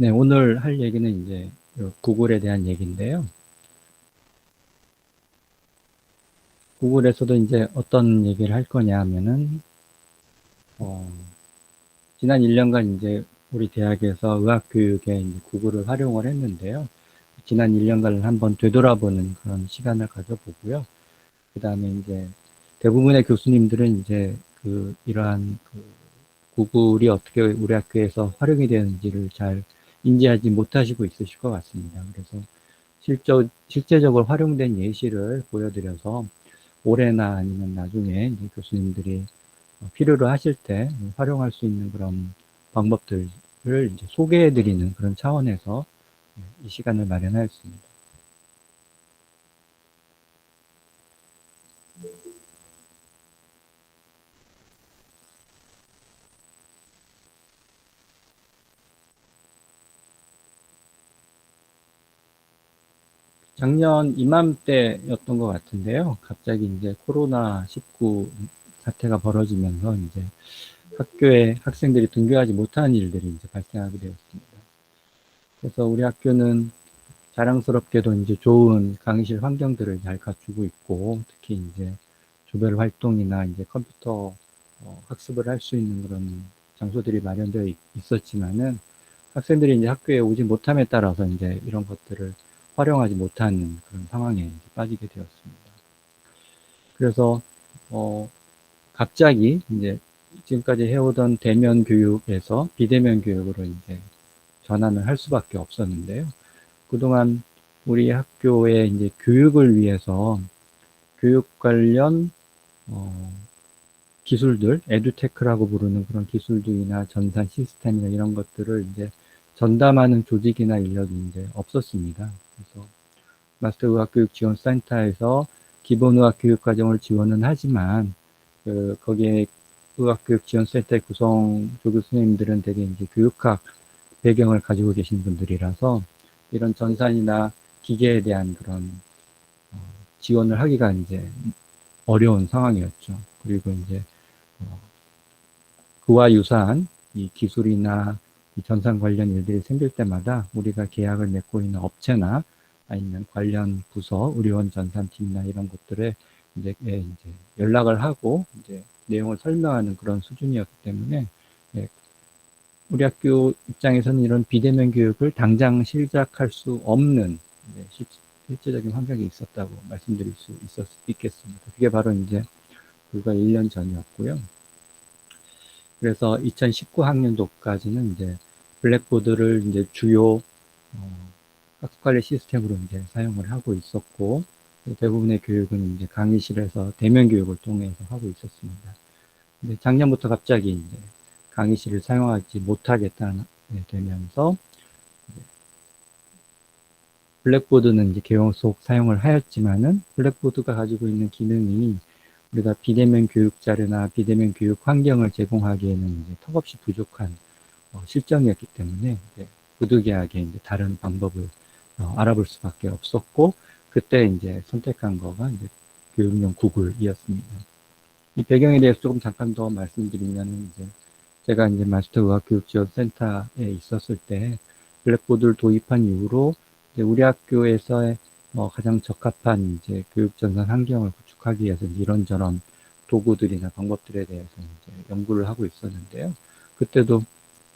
네, 오늘 할 얘기는 이제 그 구글에 대한 얘기인데요. 구글에서도 이제 어떤 얘기를 할 거냐 하면은, 어, 지난 1년간 이제 우리 대학에서 의학교육에 구글을 활용을 했는데요. 지난 1년간을 한번 되돌아보는 그런 시간을 가져보고요. 그 다음에 이제 대부분의 교수님들은 이제 그 이러한 그 구글이 어떻게 우리 학교에서 활용이 되는지를 잘 인지하지 못하시고 있으실 것 같습니다. 그래서 실제, 실제적으로 활용된 예시를 보여드려서 올해나 아니면 나중에 교수님들이 필요로 하실 때 활용할 수 있는 그런 방법들을 이제 소개해 드리는 그런 차원에서 이 시간을 마련하였습니다. 작년 이맘때였던 것 같은데요. 갑자기 이제 코로나 19 사태가 벌어지면서 이제 학교에 학생들이 등교하지 못하는 일들이 이제 발생하게 되었습니다. 그래서 우리 학교는 자랑스럽게도 이제 좋은 강의실 환경들을 잘 갖추고 있고, 특히 이제 조별 활동이나 이제 컴퓨터 어, 학습을 할 수 있는 그런 장소들이 마련되어 있었지만은 학생들이 이제 학교에 오지 못함에 따라서 이제 이런 것들을 활용하지 못하는 그런 상황에 빠지게 되었습니다. 그래서 어 갑자기 이제 지금까지 해오던 대면 교육에서 비대면 교육으로 이제 전환을 할 수밖에 없었는데요. 그동안 우리 학교의 이제 교육을 위해서 교육 관련 어 기술들, 에듀테크라고 부르는 그런 기술들이나 전산 시스템이나 이런 것들을 이제 전담하는 조직이나 인력이 이제 없었습니다. 그래서 마스터 의학교육 지원 센터에서 기본 의학교육 과정을 지원은 하지만 그 거기에 의학교육 지원 센터의 구성 조교 선생님들은 대개 이제 교육학 배경을 가지고 계신 분들이라서 이런 전산이나 기계에 대한 그런 어, 지원을 하기가 이제 어려운 상황이었죠. 그리고 이제 어, 그와 유사한 이 기술이나 이 전산 관련 일들이 생길 때마다 우리가 계약을 맺고 있는 업체나 아니면 관련 부서, 의료원 전산팀이나 이런 곳들에 이제, 예, 이제 연락을 하고 이제 내용을 설명하는 그런 수준이었기 때문에 예, 우리 학교 입장에서는 이런 비대면 교육을 당장 시작할 수 없는 예, 시, 실제적인 환경이 있었다고 말씀드릴 수 있었, 있겠습니다. 그게 바로 이제 불과 1년 전이었고요. 그래서 2019학년도까지는 이제 블랙보드를 이제 주요 어, 학습관리 시스템으로 이제 사용을 하고 있었고 대부분의 교육은 이제 강의실에서 대면 교육을 통해서 하고 있었습니다. 근데 작년부터 갑자기 이제 강의실을 사용하지 못하겠다는 되면서 블랙보드는 이제 계속 사용을 하였지만은 블랙보드가 가지고 있는 기능이 우리가 비대면 교육 자료나 비대면 교육 환경을 제공하기에는 이제 턱없이 부족한 어, 실정이었기 때문에 이제 부득이하게 이제 다른 방법을 어, 알아볼 수밖에 없었고 그때 이제 선택한 거가 이제 교육용 구글이었습니다. 이 배경에 대해서 조금 잠깐 더 말씀드리면 이제 제가 이제 마스터 의학 교육 지원 센터에 있었을 때 블랙보드를 도입한 이후로 우리 학교에서의 뭐 가장 적합한 이제 교육 전산 환경을 구축하기 위해서 이런저런 도구들이나 방법들에 대해서 이제 연구를 하고 있었는데요. 그때도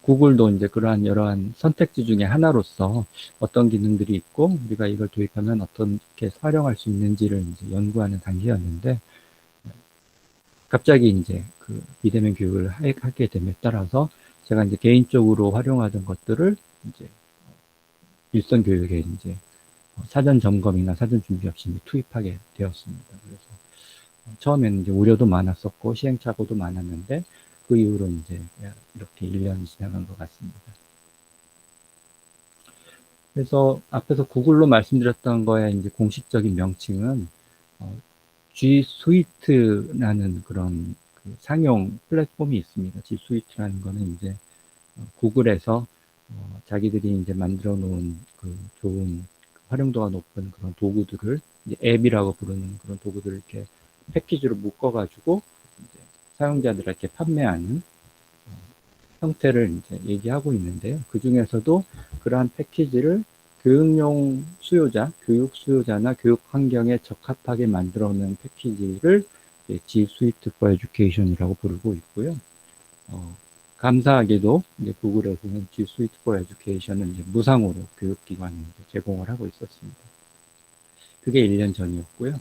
구글도 이제 그러한 여러한 선택지 중에 하나로서 어떤 기능들이 있고 우리가 이걸 도입하면 어떻게 활용할 수 있는지를 이제 연구하는 단계였는데 갑자기 이제 그 비대면 교육을 하게 됨에 따라서 제가 이제 개인적으로 활용하던 것들을 이제 일선 교육에 이제 사전 점검이나 사전 준비 없이 투입하게 되었습니다. 그래서 처음에는 이제 우려도 많았었고 시행착오도 많았는데 그 이후로 이제 이렇게 1년이 지나간 것 같습니다. 그래서 앞에서 구글로 말씀드렸던 거에 이제 공식적인 명칭은 어, G Suite라는 그런 그 상용 플랫폼이 있습니다. G Suite라는 거는 이제 어, 구글에서 어, 자기들이 이제 만들어 놓은 그 좋은 활용도가 높은 그런 도구들을 앱이라고 부르는 그런 도구들을 이렇게 패키지로 묶어가지고 사용자들에게 판매하는 어, 형태를 이제 얘기하고 있는데요. 그 중에서도 그러한 패키지를 교육용 수요자, 교육 수요자나 교육 환경에 적합하게 만들어 놓은 패키지를 G Suite for Education이라고 부르고 있고요. 어, 감사하게도 이제 구글에서는 G Suite for Education은 이제 무상으로 교육기관에 제공을 하고 있었습니다. 그게 1년 전이었고요.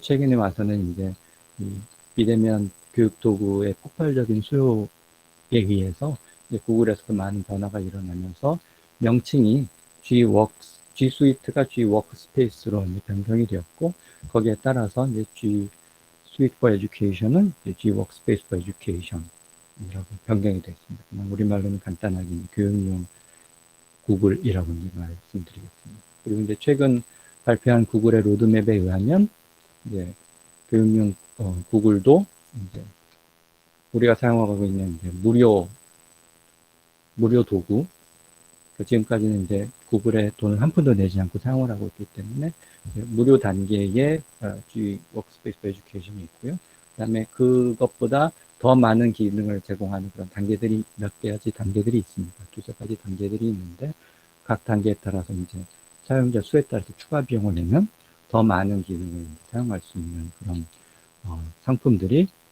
최근에 와서는 이제 이 비대면 교육 도구의 폭발적인 수요에 의해서 구글에서도 많은 변화가 일어나면서 명칭이 G Works, G Suite가 G Workspace로 변경이 되었고 거기에 따라서 이제 G Suite for Education은 G Workspace for Education이라고 변경이 되었습니다. 우리말로는 간단하게 교육용 구글이라고 말씀드리겠습니다. 그리고 이제 최근 발표한 구글의 로드맵에 의하면 이제 교육용 어, 구글도 이제 우리가 사용하고 있는 무료 무료 도구 그 지금까지는 이제 구글에 돈을 한 푼도 내지 않고 사용을 하고 있기 때문에 무료 단계의 어, G 워크스페이스 에듀케이션이 있고요. 그다음에 그것보다 더 많은 기능을 제공하는 그런 단계들이 몇 가지 단계들이 있습니다. 두세 가지 단계들이 있는데 각 단계에 따라서 이제 사용자 수에 따라서 추가 비용을 내면 더 많은 기능을 사용할 수 있는 그런 어, 상품들이 어,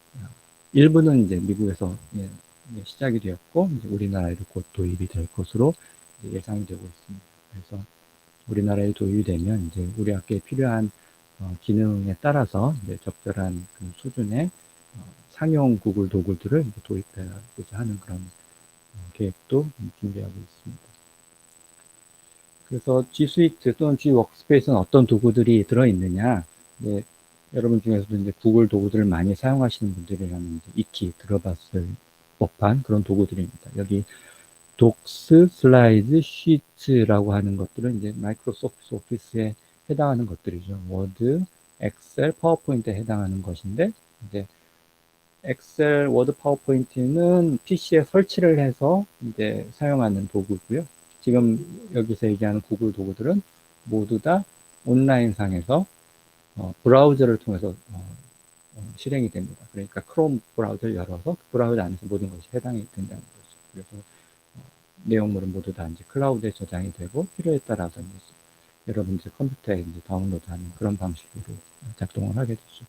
일부는 이제 미국에서 예, 예, 시작이 되었고 이제 우리나라에도 곧 도입이 될 것으로 예상이 되고 있습니다. 그래서 우리나라에 도입이 되면 이제 우리 학교에 필요한 어, 기능에 따라서 이제 적절한 그 수준의 어, 상용 구글 도구들을 도입하고자 하는 그런 어, 계획도 준비하고 있습니다. 그래서 G Suite 또는 G Workspace는 어떤 도구들이 들어있느냐? 네, 여러분 중에서도 이제 구글 도구들을 많이 사용하시는 분들이라면 익히 들어봤을 법한 그런 도구들입니다. 여기 독스, 슬라이드, 시트라고 하는 것들은 이제 마이크로소프트 오피스에 해당하는 것들이죠. 워드, 엑셀, 파워포인트에 해당하는 것인데, 이제 엑셀, 워드, 파워포인트는 PC에 설치를 해서 이제 사용하는 도구고요. 지금 여기서 얘기하는 구글 도구들은 모두 다 온라인상에서 어, 브라우저를 통해서 어, 어, 실행이 됩니다. 그러니까 크롬 브라우저를 열어서 그 브라우저 안에서 모든 것이 해당이 된다는 거죠. 그래서 내용물은 모두 다 이제 클라우드에 저장이 되고 필요에 따라서 이제 여러분들 컴퓨터에 이제 다운로드하는 그런 방식으로 작동을 하게 되죠.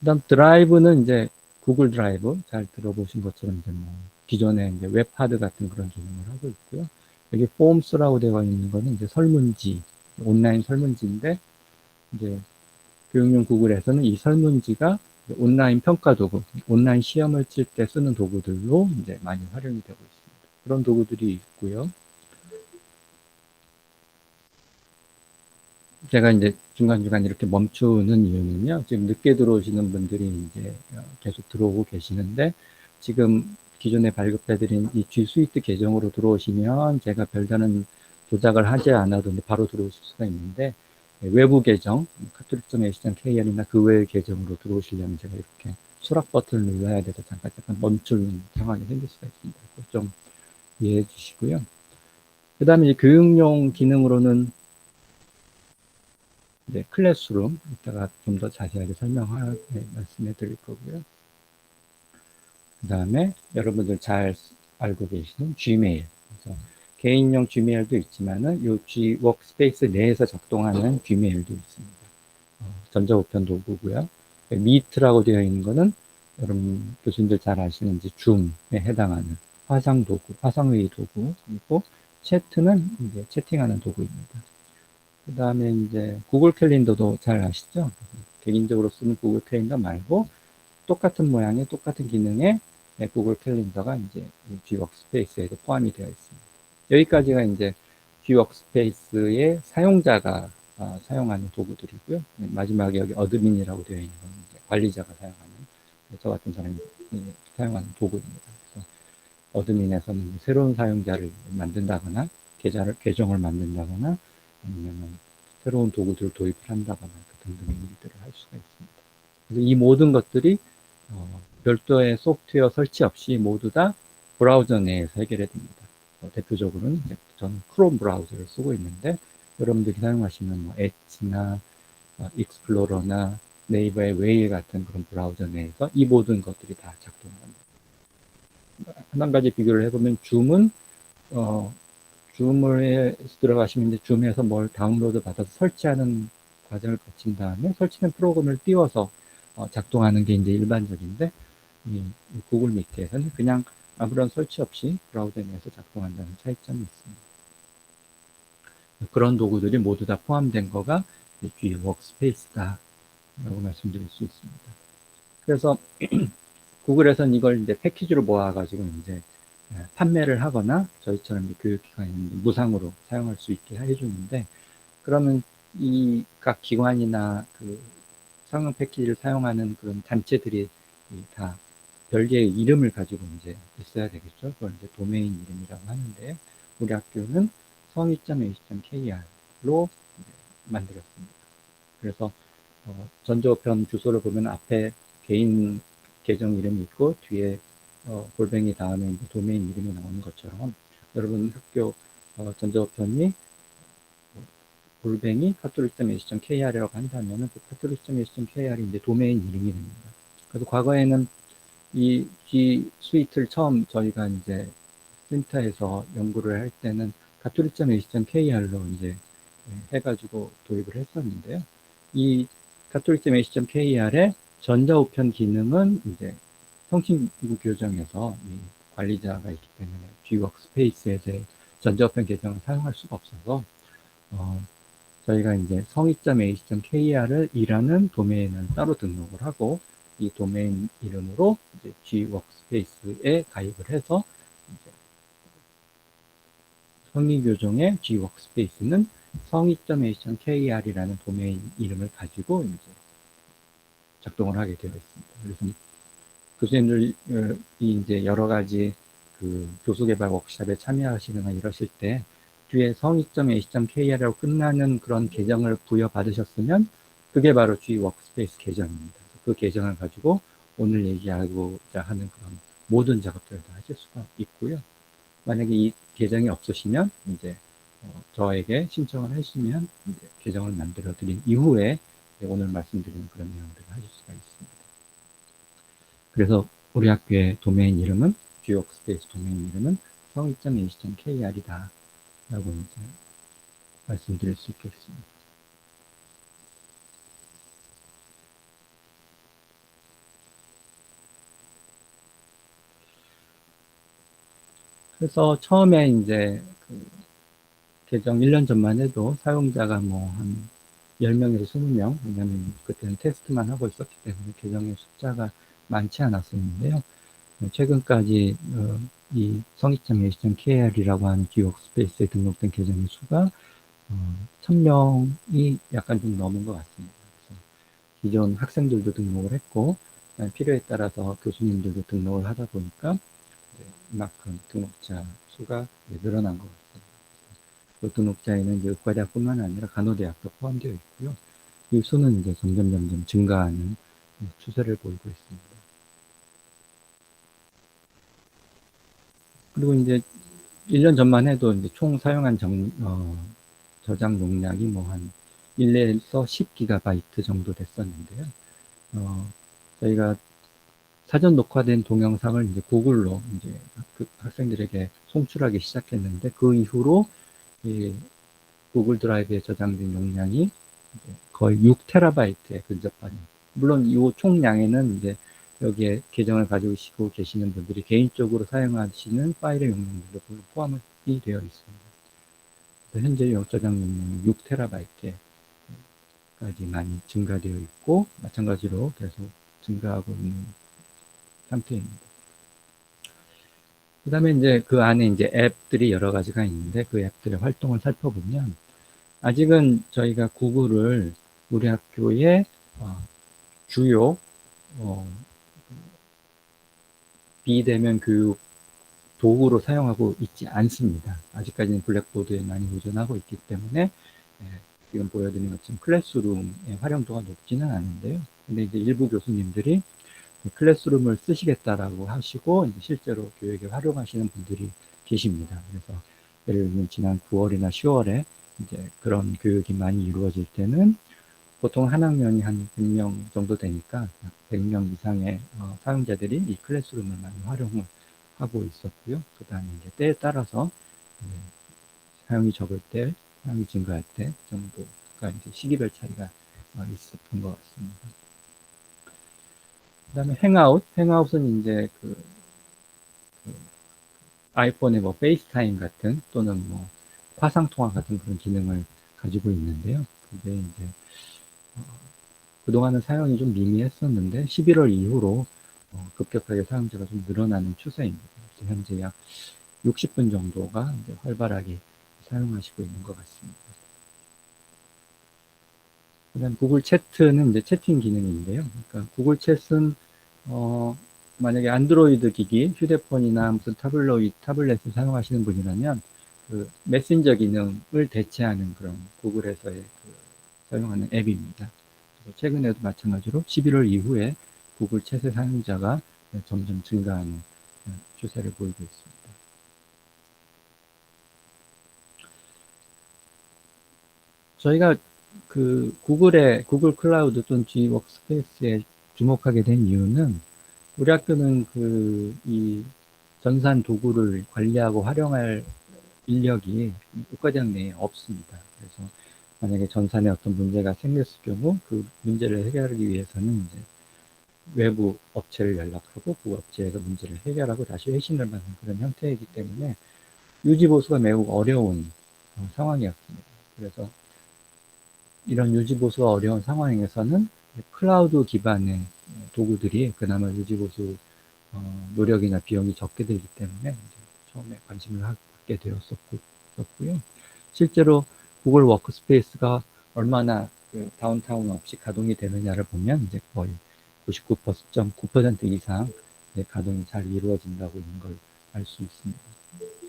그다음 드라이브는 이제 구글 드라이브 잘 들어보신 것처럼 이제 뭐 기존에 이제 웹하드 같은 그런 기능을 하고 있고요. 여기 폼스라고 되어 있는 거는 이제 설문지 온라인 설문지인데 이제 교육용 구글에서는 이 설문지가 온라인 평가 도구, 온라인 시험을 칠 때 쓰는 도구들로 이제 많이 활용이 되고 있습니다. 그런 도구들이 있고요. 제가 이제 중간중간 이렇게 멈추는 이유는요. 지금 늦게 들어오시는 분들이 이제 계속 들어오고 계시는데 지금 기존에 발급해드린 이 G 스위트 계정으로 들어오시면 제가 별다른 조작을 하지 않아도 바로 들어오실 수가 있는데 외부 계정, 카톨릭.ac.kr이나 그 외의 계정으로 들어오시려면 제가 이렇게 수락 버튼을 눌러야 돼서 잠깐 잠깐 멈추는 상황이 생길 수가 있습니다. 좀 이해해 주시고요. 그 다음에 교육용 기능으로는 이제 클래스룸 이따가 좀 더 자세하게 설명하게 말씀해 드릴 거고요. 그 다음에 여러분들 잘 알고 계시는 Gmail. 개인용 Gmail도 있지만은 요 G 워크스페이스 내에서 작동하는 Gmail도 있습니다. 어, 전자우편 도구고요. 미트라고 되어 있는 거는 여러분 교수님들 잘 아시는 이제 줌에 해당하는 화상 도구, 화상회의 도구, 그리고 채트는 이제 채팅하는 도구입니다. 그 다음에 이제 구글 캘린더도 잘 아시죠? 개인적으로 쓰는 구글 캘린더 말고 똑같은 모양의 똑같은 기능의 구글 캘린더가 이제 G워크스페이스에도 포함이 되어 있습니다. 여기까지가 이제 G워크스페이스의 사용자가 아, 사용하는 도구들이고요. 마지막에 여기 어드민이라고 되어 있는 건 관리자가 사용하는 저 같은 사람이 사용하는 도구입니다. 어드민에서는 새로운 사용자를 만든다거나 계좌를, 계정을 만든다거나 아니면 새로운 도구들을 도입을 한다거나 등등의 일들을 할 수가 있습니다. 그래서 이 모든 것들이 어, 별도의 소프트웨어 설치 없이 모두 다 브라우저 내에서 해결이 됩니다. 어, 대표적으로는 저는 크롬 브라우저를 쓰고 있는데 여러분들이 사용하시는 뭐 엣지나 어, 익스플로러나 네이버의 웨일 같은 그런 브라우저 내에서 이 모든 것들이 다 작동합니다. 한 가지 비교를 해보면 줌은 어, 줌을 들어가시면 이제 줌에서 뭘 다운로드 받아서 설치하는 과정을 거친 다음에 설치된 프로그램을 띄워서 어, 작동하는 게 이제 일반적인데 이, 이 구글 미트에서는 그냥 아무런 설치 없이 브라우저 내에서 작동한다는 차이점이 있습니다. 그런 도구들이 모두 다 포함된 거가 G 워크스페이스다 라고 말씀드릴 수 있습니다. 그래서 구글에서는 이걸 이제 패키지로 모아가지고 이제 예, 판매를 하거나 저희처럼 교육기관이 무상으로 사용할 수 있게 해주는데 그러면 이 각 기관이나 그 상용 패키지를 사용하는 그런 단체들이 다 별개의 이름을 가지고 이제 있어야 되겠죠. 그걸 이제 도메인 이름이라고 하는데 우리 학교는 성의.ac.kr로 만들었습니다. 그래서 어, 전조편 주소를 보면 앞에 개인 계정 이름이 있고 뒤에 어, 골뱅이 다음에 이제 도메인 이름이 나오는 것처럼 여러분 학교 어, 전조편이 골뱅이 카톨릭.ac.kr이라고 한다면 그 카톨릭.ac.kr이 이제 도메인 이름이 됩니다. 그래서 과거에는 이 G 스위트를 처음 저희가 이제 센터에서 연구를 할 때는 가톨릭.ac.kr로 이제 해가지고 도입을 했었는데요. 이 가톨릭.ac.kr의 전자우편 기능은 이제 통신기구 교정에서 관리자가 있기 때문에 G워크스페이스에 대해 전자우편 계정을 사용할 수가 없어서 어, 저희가 이제 성의.ac.kr을 이라는 도메인을 따로 등록을 하고 이 도메인 이름으로 이제 G워크스페이스에 가입을 해서 이제 성의 교정의 G워크스페이스는 성의.ac.kr이라는 도메인 이름을 가지고 이제 작동을 하게 되어 있습니다. 그래서 교수님들 이 이제 여러 가지 그 교수 개발 워크샵에 참여하시거나 이러실 때 뒤에 성의.ac.kr이라고 끝나는 그런 계정을 부여받으셨으면 그게 바로 G 워크스페이스 계정입니다. 그 계정을 가지고 오늘 얘기하고자 하는 그런 모든 작업들을 다 하실 수가 있고요. 만약에 이 계정이 없으시면 이제 어, 저에게 신청을 하시면 이제 계정을 만들어 드린 이후에 오늘 말씀드리는 그런 내용들을 하실 수가 있습니다. 그래서 우리 학교의 도메인 이름은 Gworkspace 도메인 이름은 성의.ac.kr이다 라고 이제 말씀드릴 수 있겠습니다. 그래서 처음에 이제 그 개정 1년 전만 해도 사용자가 뭐 한 10명에서 20명, 왜냐면 그때는 테스트만 하고 있었기 때문에 계정의 숫자가 많지 않았었는데요. 최근까지 어, 이 성의점.ac.kr이라고 하는 기억 스페이스에 등록된 계정의 수가 어, 1000명이 약간 좀 넘은 것 같습니다. 그래서 기존 학생들도 등록을 했고 필요에 따라서 교수님들도 등록을 하다 보니까 이만큼 등록자 수가 늘어난 것 같습니다. 그 등록자에는 이제 의과대학뿐만 아니라 간호대학도 포함되어 있고요. 이 수는 이제 점점 점점 증가하는 추세를 보이고 있습니다. 그리고 이제 1년 전만 해도 이제 총 사용한 정, 어, 저장 용량이 뭐 한 1에서 10GB 정도 됐었는데요. 어, 저희가 사전 녹화된 동영상을 이제 구글로 이제 그 학생들에게 송출하기 시작했는데 그 이후로 이 구글 드라이브에 저장된 용량이 거의 6테라바이트에 근접하는 물론 이 총량에는 이제 여기에 계정을 가지고 계시는 분들이 개인적으로 사용하시는 파일의 용량들도 포함이 되어 있습니다. 현재 저장 용량이 6테라바이트까지 많이 증가되어 있고 마찬가지로 계속 증가하고 있는 상태입니다. 그 다음에 이제 그 안에 이제 앱들이 여러 가지가 있는데 그 앱들의 활동을 살펴보면 아직은 저희가 구글을 우리 학교의 어, 주요 어, 비대면 교육 도구로 사용하고 있지 않습니다. 아직까지는 블랙보드에 많이 의존하고 있기 때문에 예, 지금 보여드린 것처럼 클래스룸의 활용도가 높지는 않은데요. 근데 이제 일부 교수님들이 클래스룸을 쓰시겠다라고 하시고 실제로 교육에 활용하시는 분들이 계십니다. 그래서 예를 들면 지난 9월이나 10월에 이제 그런 교육이 많이 이루어질 때는 보통 한 학년이 한 100명 정도 되니까 100명 이상의 어, 사용자들이 이 클래스룸을 많이 활용을 하고 있었고요. 그 다음에 이제 때에 따라서 이제 사용이 적을 때, 사용이 증가할 때 정도가 이제 시기별 차이가 어, 있었던 것 같습니다. 그 다음에 행아웃, 행아웃은 이제 그, 그 아이폰의 뭐 페이스타임 같은 또는 뭐 화상 통화 같은 그런 기능을 가지고 있는데요. 그게 이제 어, 그동안은 사용이 좀 미미했었는데 11월 이후로 어, 급격하게 사용자가 좀 늘어나는 추세입니다. 현재 약 60분 정도가 활발하게 사용하시고 있는 것 같습니다. 그다음 구글 채트는 이제 채팅 기능인데요. 그러니까 구글 챗은 어, 만약에 안드로이드 기기, 휴대폰이나 무슨 타블로이드, 타블렛을 사용하시는 분이라면 그 메신저 기능을 대체하는 그런 구글에서의 그 사용하는 앱입니다. 최근에도 마찬가지로 11월 이후에 구글 챗의 사용자가 점점 증가하는 추세를 보이고 있습니다. 저희가 그 구글의 구글 클라우드 또는 G 워크스페이스에 주목하게 된 이유는 우리 학교는 그 이 전산 도구를 관리하고 활용할 인력이 국가대학 내에 없습니다. 그래서 만약에 전산에 어떤 문제가 생겼을 경우 그 문제를 해결하기 위해서는 이제 외부 업체를 연락하고 그 업체에서 문제를 해결하고 다시 회신을 받는 그런 형태이기 때문에 유지 보수가 매우 어려운 어, 상황이었습니다. 그래서 이런 유지 보수가 어려운 상황에서는 클라우드 기반의 도구들이 그나마 유지 보수 어, 노력이나 비용이 적게 들기 때문에 처음에 관심을 갖게 되었었고요. 실제로 구글 워크스페이스가 얼마나 그 다운타운 없이 가동이 되느냐를 보면 이제 거의 99.9% 이상 가동이 잘 이루어진다고 있는 걸 알 수 있습니다.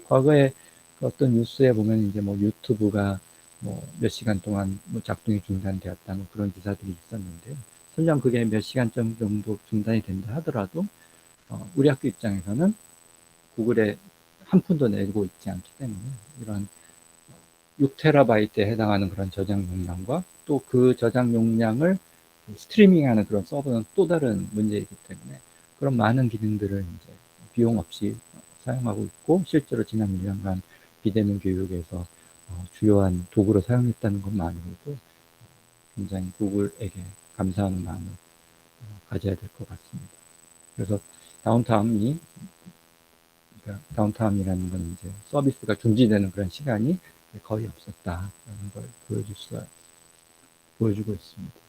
과거에 어떤 뉴스에 보면 이제 뭐 유튜브가 뭐 몇 시간 동안 뭐 작동이 중단되었다는 그런 기사들이 있었는데요. 설령 그게 몇 시간 정도 중단이 된다 하더라도 어, 우리 학교 입장에서는 구글에 한 푼도 내고 있지 않기 때문에 이런 6테라바이트에 해당하는 그런 저장 용량과 또 그 저장 용량을 스트리밍하는 그런 서버는 또 다른 문제이기 때문에 그런 많은 기능들을 이제 비용 없이 사용하고 있고 실제로 지난 1년간 비대면 교육에서 어, 주요한 도구로 사용했다는 것만으로도 굉장히 구글에게 감사하는 마음을 어, 가져야 될 것 같습니다. 그래서 다운타운이 그러니까 다운타운이라는 건 이제 서비스가 중지되는 그런 시간이 거의 없었다라는 걸 보여줄 수가 보여주고 있습니다.